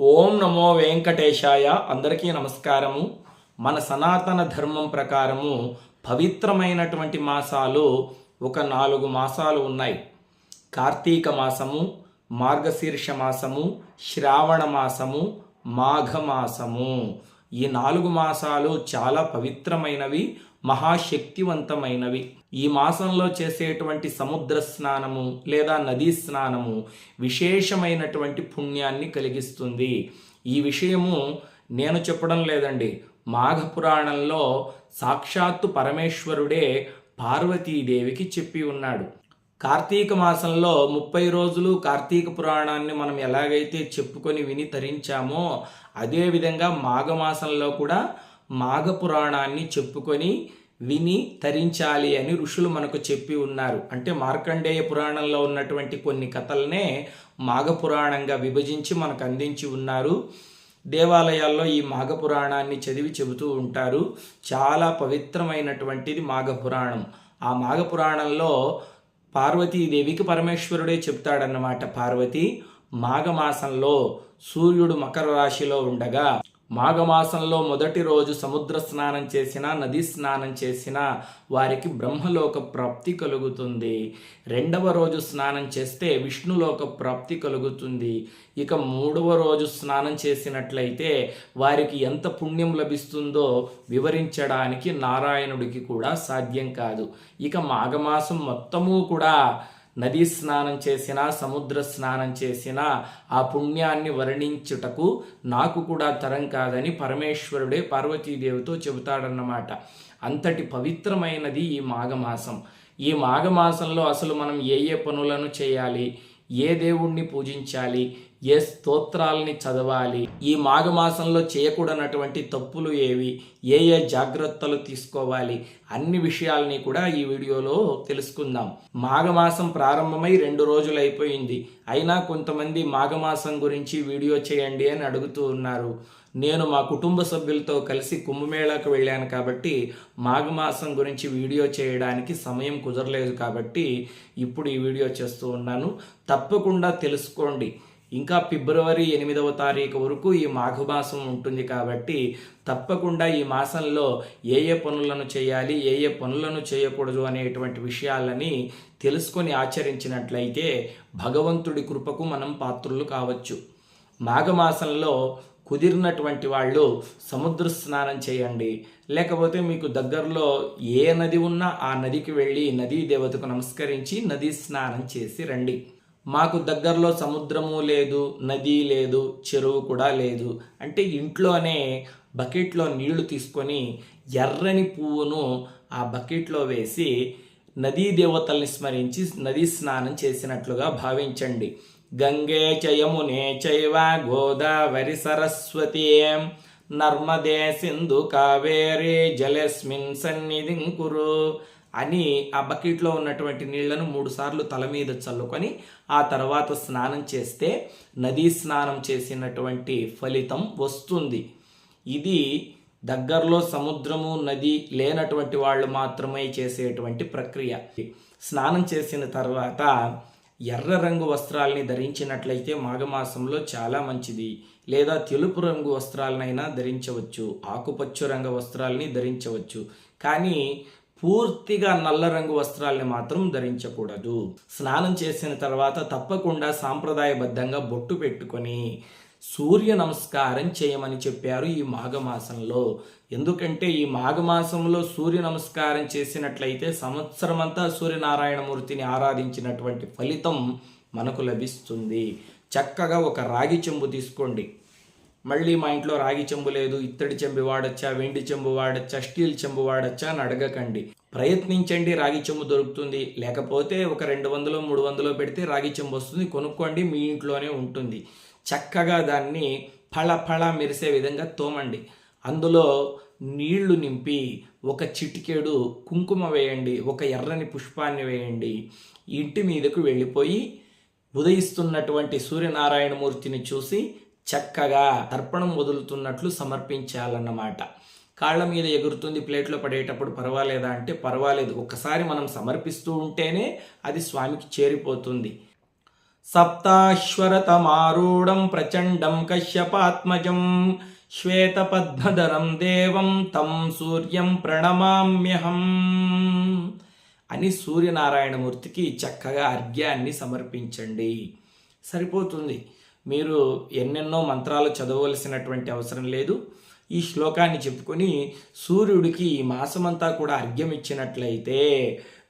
ఓం నమో వెంకటేశాయ. అందరికీ నమస్కారము. మన సనాతన ధర్మం ప్రకారము పవిత్రమైనటువంటి మాసాలు ఒక నాలుగు మాసాలు ఉన్నాయి. కార్తీక మాసము మార్గశీర్ష మాసము శ్రావణ మాసము మాఘమాసము ఈ నాలుగు మాసాలు చాలా పవిత్రమైనవి మహాశక్తివంతమైనవి. ఈ మాసంలో చేసేటువంటి సముద్ర స్నానము లేదా నదీ స్నానము విశేషమైనటువంటి పుణ్యాన్ని కలిగిస్తుంది. ఈ విషయము నేను చెప్పడం లేదండి. మాఘ పురాణంలో సాక్షాత్తు పరమేశ్వరుడే పార్వతీదేవికి చెప్పి ఉన్నాడు. కార్తీక మాసంలో ముప్పై రోజులు కార్తీక పురాణాన్ని మనం ఎలాగైతే చెప్పుకొని విని తరించామో అదేవిధంగా మాఘమాసంలో కూడా మాఘ పురాణాన్ని చెప్పుకొని విని తరించాలి అని ఋషులు మనకు చెప్పి ఉన్నారు. అంటే మార్కండేయ పురాణంలో ఉన్నటువంటి కొన్ని కథలనే మాఘ పురాణంగా విభజించి మనకు అందించి ఉన్నారు. దేవాలయాల్లో ఈ మాఘ పురాణాన్ని చదివి చెబుతూ ఉంటారు. చాలా పవిత్రమైనటువంటిది మాఘ పురాణం ఆ మాఘ పురాణంలో పార్వతీదేవికి పరమేశ్వరుడే చెప్తాడన్నమాట. పార్వతి మాఘమాసంలో సూర్యుడు మకర రాశిలో ఉండగా మాఘమాసంలో మొదటి రోజు సముద్ర స్నానం చేసినా నదీ స్నానం చేసినా వారికి బ్రహ్మలోక ప్రాప్తి కలుగుతుంది. రెండవ రోజు స్నానం చేస్తే విష్ణులోక ప్రాప్తి కలుగుతుంది. ఇక మూడవ రోజు స్నానం చేసినట్లయితే వారికి ఎంత పుణ్యం లభిస్తుందో వివరించడానికి నారాయణుడికి కూడా సాధ్యం కాదు. ఇక మాఘమాసం మొత్తము కూడా నదీ స్నానం చేసినా సముద్ర స్నానం చేసినా ఆ పుణ్యాన్ని వర్ణించుటకు నాకు కూడా తరం కాదని పరమేశ్వరుడే పార్వతీదేవితో చెబుతాడన్నమాట. అంతటి పవిత్రమైనది ఈ మాఘమాసం. ఈ మాఘమాసంలో అసలు మనం ఏ ఏ పనులను చేయాలి? ఏ దేవుణ్ణి పూజించాలి? ఏ స్తోత్రాలని చదవాలి? ఈ మాఘమాసంలో చేయకూడనటువంటి తప్పులు ఏవి? ఏ ఏ జాగ్రత్తలు తీసుకోవాలి? అన్ని విషయాల్ని కూడా ఈ వీడియోలో తెలుసుకుందాం. మాఘమాసం ప్రారంభమై రెండు రోజులు అయిపోయింది. అయినా కొంతమంది మాఘమాసం గురించి వీడియో చేయండి అని అడుగుతూ ఉన్నారు. నేను మా కుటుంబ సభ్యులతో కలిసి కుంభమేళాకు వెళ్ళాను కాబట్టి మాఘమాసం గురించి వీడియో చేయడానికి సమయం కుదరలేదు కాబట్టి ఇప్పుడు ఈ వీడియో చేస్తూ ఉన్నాను. తప్పకుండా తెలుసుకోండి. ఇంకా ఫిబ్రవరి ఎనిమిదవ తారీఖు వరకు ఈ మాఘమాసం ఉంటుంది కాబట్టి తప్పకుండా ఈ మాసంలో ఏ ఏ పనులను చేయాలి ఏ ఏ పనులను చేయకూడదు అనేటువంటి విషయాలని తెలుసుకొని ఆచరించినట్లయితే భగవంతుడి కృపకు మనం పాత్రులు కావచ్చు. మాఘమాసంలో కుదిరినటువంటి వాళ్ళు సముద్ర స్నానం చేయండి. లేకపోతే మీకు దగ్గరలో ఏ నది ఉన్నా ఆ నదికి వెళ్ళి నదీ దేవతకు నమస్కరించి నదీ స్నానం చేసి రండి. మాకు దగ్గరలో సముద్రము లేదు నది లేదు చెరువు కూడా లేదు. అంటే ఇంట్లోనే బకెట్లో నీళ్ళు తీసుకొని ఎర్రని పువ్వును ఆ బకెట్లో వేసి నదీ దేవతల్ని స్మరించి నదీ స్నానం చేసినట్లుగా భావించండి. గంగే చయమునే చైవ గోదావరి సరస్వతి నర్మదే సింధు కావేరి జలస్మిన్ సన్నిధిం కురు. అని ఆ బకెట్లో ఉన్నటువంటి నీళ్ళను మూడు సార్లు తల మీద చల్లుకొని ఆ తర్వాత స్నానం చేస్తే నదీ స్నానం చేసినటువంటి ఫలితం వస్తుంది. ఇది దగ్గరలో సముద్రము నది లేనటువంటి వాళ్ళు మాత్రమే చేసేటువంటి ప్రక్రియ. స్నానం చేసిన తర్వాత ఎర్ర రంగు వస్త్రాలని ధరించినట్లయితే మాఘమాసంలో చాలా మంచిది. లేదా తెలుపు రంగు వస్త్రాలనైనా ధరించవచ్చు ఆకుపచ్చ రంగు వస్త్రాలని ధరించవచ్చు. కానీ పూర్తిగా నల్ల రంగు వస్త్రాల్ని మాత్రం ధరించకూడదు. స్నానం చేసిన తర్వాత తప్పకుండా సాంప్రదాయబద్ధంగా బొట్టు పెట్టుకొని సూర్య నమస్కారం చేయమని చెప్పారు ఈ మాఘమాసంలో. ఎందుకంటే ఈ మాఘమాసంలో సూర్య నమస్కారం చేసినట్లయితే సంవత్సరమంతా సూర్యనారాయణమూర్తిని ఆరాధించినటువంటి ఫలితం మనకు లభిస్తుంది. చక్కగా ఒక రాగి చెంబు తీసుకోండి. మళ్ళీ మా ఇంట్లో రాగి చెంబు లేదు ఇత్తడి చెంబు వాడచ్చా వెండి చెంబు వాడచ్చా స్టీల్ చెంబు వాడచ్చా అని అడగకండి. ప్రయత్నించండి రాగి చెంబు దొరుకుతుంది. లేకపోతే ఒక రెండు వందలు మూడు వందలు పెడితే రాగి చెంబు వస్తుంది. కొనుక్కోండి మీ ఇంట్లోనే ఉంటుంది. చక్కగా దాన్ని ఫళ ఫళ మెరిసే విధంగా తోమండి. అందులో నీళ్ళు నింపి ఒక చిటికేడు కుంకుమ వేయండి ఒక ఎర్రని పుష్పాన్ని వేయండి. ఇంటి మీదకు వెళ్ళిపోయి ఉదయిస్తున్నటువంటి సూర్యనారాయణమూర్తిని చూసి చక్కగా తర్పణం వదులుతున్నట్లు సమర్పించాలన్నమాట. కాళ్ళ మీద ఎగురుతుంది ప్లేట్లో పడేటప్పుడు పర్వాలేదా అంటే పర్వాలేదు. ఒక్కసారి మనం సమర్పిస్తూ ఉంటేనే అది స్వామికి చేరిపోతుంది. సప్తాశ్వరతమారూఢం ప్రచండం కశ్యపాత్మజం శ్వేతపద్మధరం దేవం తం సూర్యం ప్రణమామ్యహం అని సూర్యనారాయణమూర్తికి చక్కగా అర్ఘ్యాన్ని సమర్పించండి. సరిపోతుంది. మీరు ఎన్నెన్నో మంత్రాలు చదవలసినటువంటి అవసరం లేదు. ఈ శ్లోకాన్ని చెప్పుకొని సూర్యుడికి ఈ మాసమంతా కూడా అర్ఘ్యం ఇచ్చినట్లయితే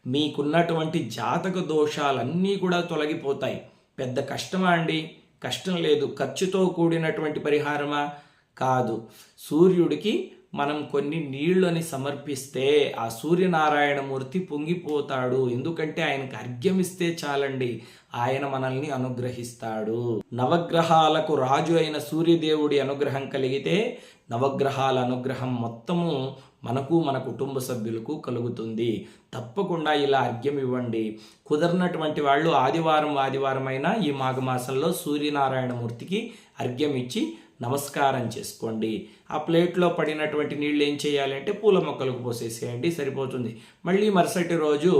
మీకున్నటువంటి జాతక దోషాలన్నీ కూడా తొలగిపోతాయి. పెద్ద కష్టమా అండి? కష్టం లేదు. ఖర్చుతో కూడినటువంటి పరిహారమా? కాదు. సూర్యుడికి మనం కొన్ని నీళ్ళని సమర్పిస్తే ఆ సూర్యనారాయణమూర్తి పొంగిపోతాడు. ఎందుకంటే ఆయనకు అర్ఘ్యం ఇస్తే చాలండి. ఆయన మనల్ని అనుగ్రహిస్తాడు. నవగ్రహాలకు రాజు అయిన సూర్యదేవుడి అనుగ్రహం కలిగితే నవగ్రహాల అనుగ్రహం మొత్తము మనకు మన కుటుంబ సభ్యులకు కలుగుతుంది. తప్పకుండా ఇలా అర్ఘ్యం ఇవ్వండి. కుదరనటువంటి వాళ్ళు ఆదివారం ఆదివారం అయినా ఈ మాఘమాసంలో సూర్యనారాయణమూర్తికి అర్ఘ్యం ఇచ్చి నమస్కారం చేసుకోండి. ఆ ప్లేట్లో పడినటువంటి నీళ్ళు ఏం చేయాలంటే పూల మొక్కలకు పోసేసేయండి సరిపోతుంది. మళ్ళీ మరుసటి రోజు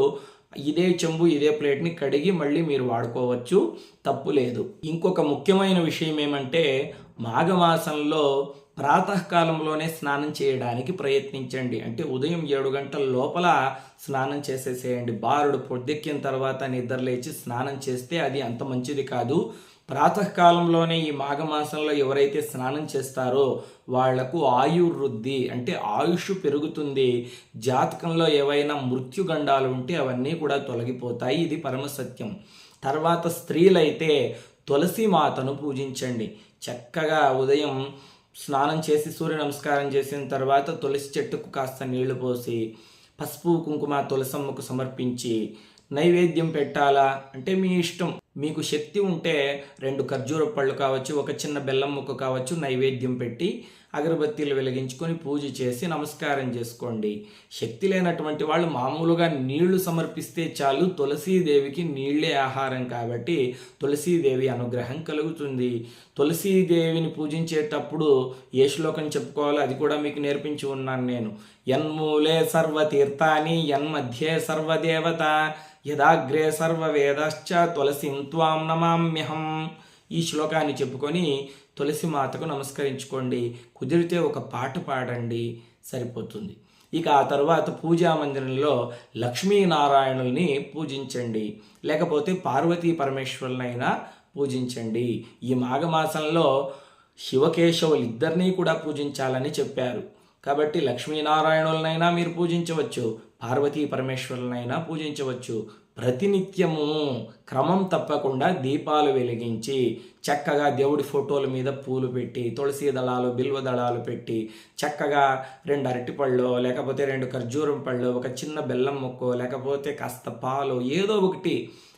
ఇదే చెంబు ఇదే ప్లేట్ని కడిగి మళ్ళీ మీరు వాడుకోవచ్చు. తప్పు లేదు. ఇంకొక ముఖ్యమైన విషయం ఏమంటే మాఘమాసంలో ప్రాతకాలంలోనే స్నానం చేయడానికి ప్రయత్నించండి. అంటే ఉదయం ఏడు గంటల లోపల స్నానం చేసేసేయండి. బారుడు పొద్దెక్కిన తర్వాత నిద్ర లేచి స్నానం చేస్తే అది అంత మంచిది కాదు. ప్రాతకాలంలోనే ఈ మాఘమాసంలో ఎవరైతే స్నానం చేస్తారో వాళ్ళకు ఆయుర్వృద్ధి అంటే ఆయుష్ పెరుగుతుంది. జాతకంలో ఏవైనా మృత్యుగండాలు ఉంటే అవన్నీ కూడా తొలగిపోతాయి. ఇది పరమసత్యం తర్వాత స్త్రీలైతే తులసి మాతను పూజించండి. చక్కగా ఉదయం స్నానం చేసి సూర్య నమస్కారం చేసిన తర్వాత తులసి చెట్టుకు కాస్త నీళ్ళు పోసి పసుపు కుంకుమ తులసమ్మకు సమర్పించి నైవేద్యం పెట్టాలా? అంటే మీ ఇష్టం. మీకు శక్తి ఉంటే రెండు ఖర్జూర పళ్ళు కావచ్చు ఒక చిన్న బెల్లం ముక్క కావచ్చు నైవేద్యం పెట్టి అగరబత్తీలు వెలిగించుకొని పూజ చేసి నమస్కారం చేసుకోండి. శక్తి లేనటువంటి వాళ్ళు మామూలుగా నీళ్ళు సమర్పిస్తే చాలు తులసీదేవికి నీళ్ళే ఆహారం కాబట్టి తులసీదేవి అనుగ్రహం కలుగుతుంది. తులసీదేవిని పూజించేటప్పుడు ఏ శ్లోకం చెప్పుకోవాలో అది కూడా మీకు నేర్పించి ఉన్నాను నేను. యన్మూలే సర్వతీర్థాని యన్మధ్యే సర్వదేవత యదాగ్రే సర్వవేదశ్చ తులసిం త్వాం నమామ్యహం. ఈ శ్లోకాన్ని చెప్పుకొని తులసి మాతకు నమస్కరించుకోండి. కుదిరితే ఒక పాట పాడండి. సరిపోతుంది. ఇక ఆ తర్వాత పూజా మందిరంలో లక్ష్మీనారాయణుల్ని పూజించండి. లేకపోతే పార్వతీ పరమేశ్వరులైనా పూజించండి. ఈ మాఘమాసంలో శివకేశవులు ఇద్దరినీ కూడా పూజించాలని చెప్పారు. కాబట్టి లక్ష్మీనారాయణులనైనా మీరు పూజించవచ్చు. పార్వతీ పరమేశ్వరులనైనా పూజించవచ్చు. ప్రతినిత్యము క్రమం తప్పకుండా దీపాలు వెలిగించి చక్కగా దేవుడి ఫోటోల మీద పూలు పెట్టి తులసి దళాలు బిల్వ దళాలు పెట్టి చక్కగా రెండు అరటిపళ్ళు లేకపోతే రెండు ఖర్జూరం పళ్ళు ఒక చిన్న బెల్లం ముక్కో లేకపోతే కాస్త పాలు ఏదో ఒకటి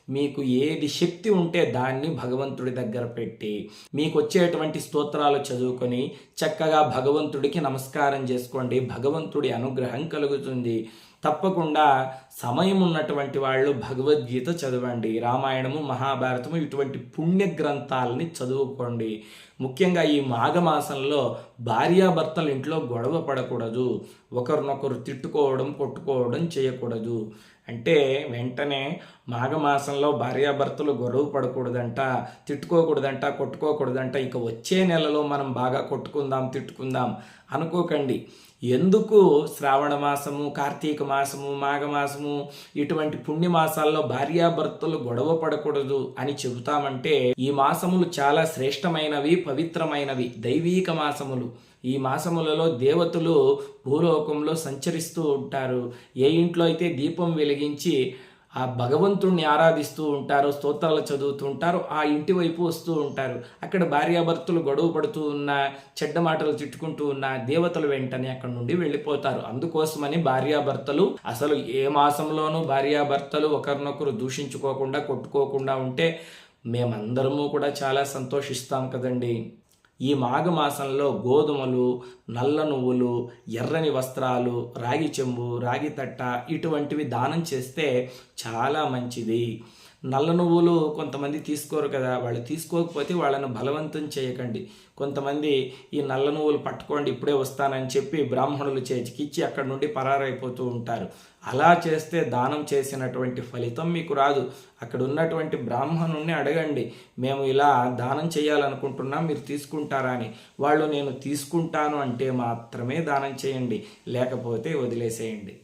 మీకు ఏది శక్తి ఉంటే దాన్ని భగవంతుడి దగ్గర పెట్టి మీకు వచ్చేటువంటి స్తోత్రాలు చదువుకొని చక్కగా భగవంతుడికి నమస్కారం చేసుకోండి. భగవంతుడి అనుగ్రహం కలుగుతుంది. తప్పకుండా సమయం ఉన్నటువంటి వాళ్ళు భగవద్గీత చదవండి. రామాయణము మహాభారతము ఇటువంటి పుణ్య గ్రంథాలని చదువుకోండి. ముఖ్యంగా ఈ మాఘమాసంలో భార్యాభర్తలు ఇంట్లో గొడవ పడకూడదు. ఒకరినొకరు తిట్టుకోవడం కొట్టుకోవడం చేయకూడదు. అంటే వెంటనే మాఘమాసంలో భార్యాభర్తలు గొడవ పడకూడదంట తిట్టుకోకూడదంట కొట్టుకోకూడదంట ఇక వచ్చే నెలలో మనం బాగా కొట్టుకుందాం తిట్టుకుందాం అనుకోకండి. ఎందుకు శ్రావణ మాసము కార్తీక మాసము మాఘమాసము ఇటువంటి పుణ్యమాసాల్లో భార్యాభర్తలు గొడవ పడకూడదు అని చెబుతామంటే ఈ మాసములు చాలా శ్రేష్టమైనవి పవిత్రమైనవి దైవీక మాసములు. ఈ మాసములలో దేవతలు భూలోకంలో సంచరిస్తూ ఉంటారు. ఏ ఇంట్లో అయితే దీపం వెలిగించి ఆ భగవంతుణ్ణి ఆరాధిస్తూ ఉంటారు స్తోత్రాలు చదువుతూ ఉంటారు ఆ ఇంటి వైపు వస్తూ ఉంటారు. అక్కడ భార్యాభర్తలు గొడవ పడుతూ ఉన్న చెడ్డ మాటలు తిట్టుకుంటూ ఉన్న దేవతలు వెంటనే అక్కడ నుండి వెళ్ళిపోతారు. అందుకోసమని భార్యాభర్తలు అసలు ఏ మాసంలోనూ భార్యాభర్తలు ఒకరినొకరు దూషించుకోకుండా కొట్టుకోకుండా ఉంటే మేమందరము కూడా చాలా సంతోషిస్తాం కదండి. ఈ మాఘమాసంలో గోధుమలు నల్ల నువ్వులు ఎర్రని వస్త్రాలు రాగి చెంబు రాగి తట్ట ఇటువంటివి దానం చేస్తే చాలా మంచిది. నల్ల నువ్వులు కొంతమంది తీసుకోరు కదా. వాళ్ళు తీసుకోకపోతే వాళ్ళని బలవంతం చేయకండి. కొంతమంది ఈ నల్ల నువ్వులు పట్టుకోండి ఇప్పుడే వస్తానని చెప్పి బ్రాహ్మణులు చేతికిచ్చి అక్కడ నుండి పరారైపోతూ ఉంటారు. అలా చేస్తే దానం చేసినటువంటి ఫలితం మీకు రాదు. అక్కడ ఉన్నటువంటి బ్రాహ్మణుణ్ణి అడగండి. మేము ఇలా దానం చేయాలనుకుంటున్నాం మీరు తీసుకుంటారా అని. వాళ్ళు నేను తీసుకుంటాను అంటే మాత్రమే దానం చేయండి లేకపోతే వదిలేసేయండి.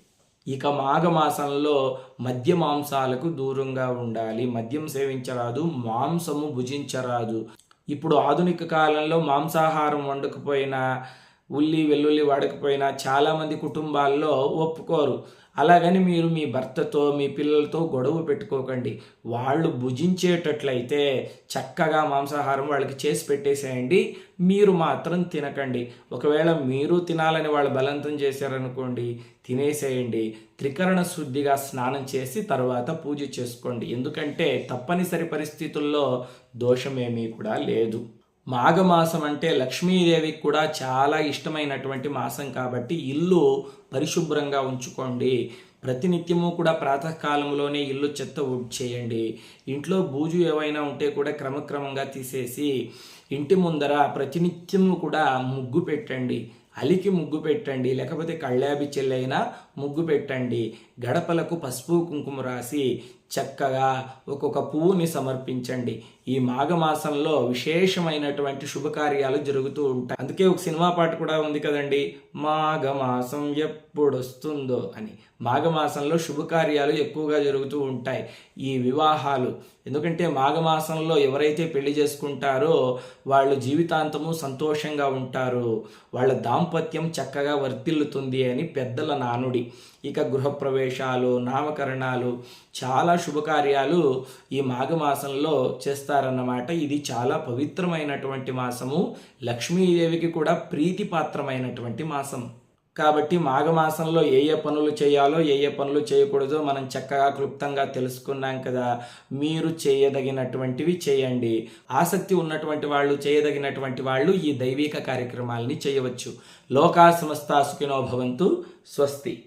ఇక మాఘమాసంలో మద్య మాంసాలకు దూరంగా ఉండాలి. మద్యం సేవించరాదు మాంసము భుజించరాదు. ఇప్పుడు ఆధునిక కాలంలో మాంసాహారం వండకపోయినా ఉల్లి వెల్లుల్లి వాడకపోయినా చాలామంది కుటుంబాల్లో ఒప్పుకోరు. అలాగని మీరు మీ భర్తతో మీ పిల్లలతో గొడవ పెట్టుకోకండి. వాళ్ళు భుజించేటట్లయితే చక్కగా మాంసాహారం వాళ్ళకి చేసి పెట్టేసేయండి. మీరు మాత్రం తినకండి. ఒకవేళ మీరు తినాలని వాళ్ళు బలవంతం చేశారనుకోండి తినేసేయండి. త్రికరణ శుద్ధిగా స్నానం చేసి తర్వాత పూజ చేసుకోండి. ఎందుకంటే తప్పనిసరి పరిస్థితుల్లో దోషమేమీ కూడా లేదు. మాఘమాసం అంటే లక్ష్మీదేవికి కూడా చాలా ఇష్టమైనటువంటి మాసం కాబట్టి ఇల్లు పరిశుభ్రంగా ఉంచుకోండి. ప్రతినిత్యము కూడా ప్రాతకాలంలోనే ఇల్లు చెత్త చేయండి ఇంట్లో బూజు ఏవైనా ఉంటే కూడా క్రమక్రమంగా తీసేసి ఇంటి ముందర ప్రతినిత్యము కూడా ముగ్గు పెట్టండి. అలికి ముగ్గు పెట్టండి లేకపోతే కళ్ళాబి చెల్లైనా ముగ్గు పెట్టండి. గడపలకు పసుపు కుంకుమ రాసి చక్కగా ఒక్కొక్క పువ్వుని సమర్పించండి. ఈ మాఘమాసంలో విశేషమైనటువంటి శుభకార్యాలు జరుగుతూ ఉంటాయి. అందుకే ఒక సినిమా పాట కూడా ఉంది కదండి మాఘమాసం ఎప్పుడొస్తుందో అని. మాఘమాసంలో శుభకార్యాలు ఎక్కువగా జరుగుతూ ఉంటాయి ఈ వివాహాలు. ఎందుకంటే మాఘమాసంలో ఎవరైతే పెళ్ళి చేసుకుంటారో వాళ్ళు జీవితాంతము సంతోషంగా ఉంటారు. వాళ్ళ దాంపత్యం చక్కగా వర్తిల్లుతుంది అని పెద్దల నానుడి. ఇక గృహప్రవేశాలు నామకరణాలు చాలా శుభకార్యాలు ఈ మాఘమాసంలో చేస్తారన్నమాట. ఇది చాలా పవిత్రమైనటువంటి మాసము. లక్ష్మీదేవికి కూడా ప్రీతిపాత్రమైనటువంటి మాసం. కాబట్టి మాఘమాసంలో ఏ ఏ పనులు చేయాలో ఏ ఏ పనులు చేయకూడదో మనం చక్కగా క్లుప్తంగా తెలుసుకున్నాం కదా. మీరు చేయదగినటువంటివి చేయండి. ఆసక్తి ఉన్నటువంటి వాళ్ళు చేయదగినటువంటి వాళ్ళు ఈ దైవిక కార్యక్రమాల్ని చేయవచ్చు. లోకా సమస్త సుఖినో భవంతు స్వస్తి.